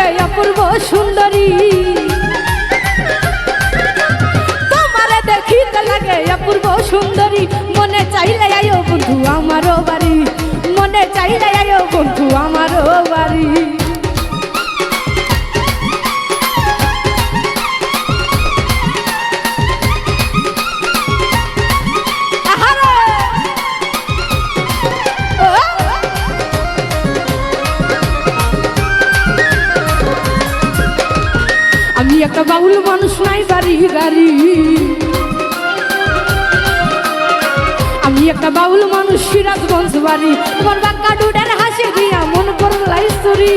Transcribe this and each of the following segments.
কে অপূর্ব সুন্দরী। তোমারে দেখিতে লাগে অপূর্ব সুন্দর। একটা বাউল মানুষ নাই, বাড়ি গাড়ি আমি একটা বাউল মানুষ, সিরাজগঞ্জ বাড়ি। তোমার বাক্কা ডুডার হাসি দিয়া মন করলাই চুরি।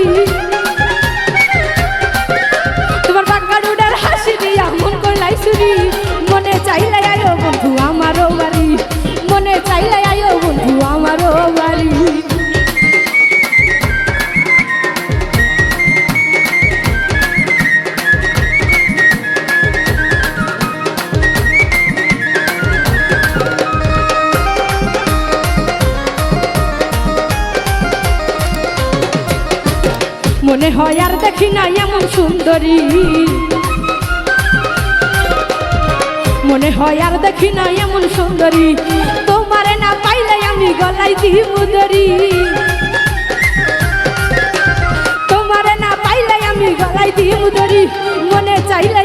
মনে হয় আর দেখি না এমন সুন্দরী। মনে হয় আর দেখি না এমন সুন্দরী। তোমারে না পাইলে আমি গলাই দিব দরি তোমারে না পাইলে আমি গলাই দিব দরি মনে চাইলে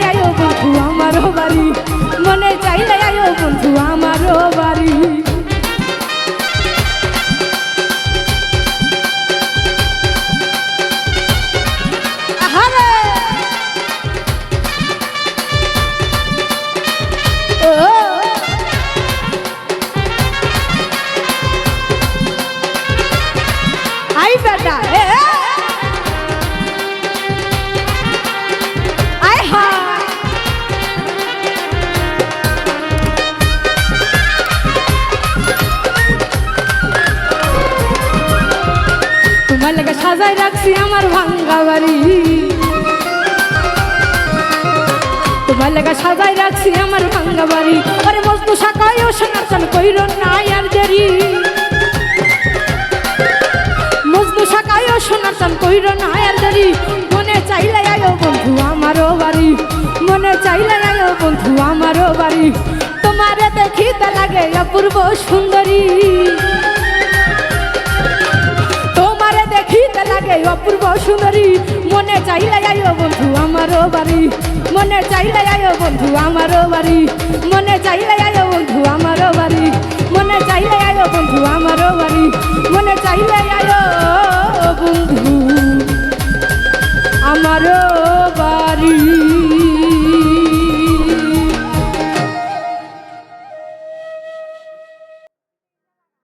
সাজাই আমার ভাঙ্গা বাড়ি। তোমার লেগে সাজাই রাখছি আমার ভাঙ্গা বাড়ি। আরে মস্ত শাখায় ও সনাতন কইর নাই আর দেরি। মজনু শাখায় ও সনাতন কইর নাই আর দেরি। মনে চাইলে আয়ো বন্ধু আমারও বাড়ি। মনে চাইলে আয়ো বন্ধু আমারও বাড়ি। তোমারে দেখিতে লাগে অপূর্ব সুন্দরী। আমারও বাড়ি। মনে চাইলে আয়ো বন্ধু, আমারও বাড়ি। মনে চাইলে আয়ো বন্ধু, আমারও বাড়ি। মনে চাইলে আয়ো বন্ধু, আমারও বাড়ি। মনে চাইলে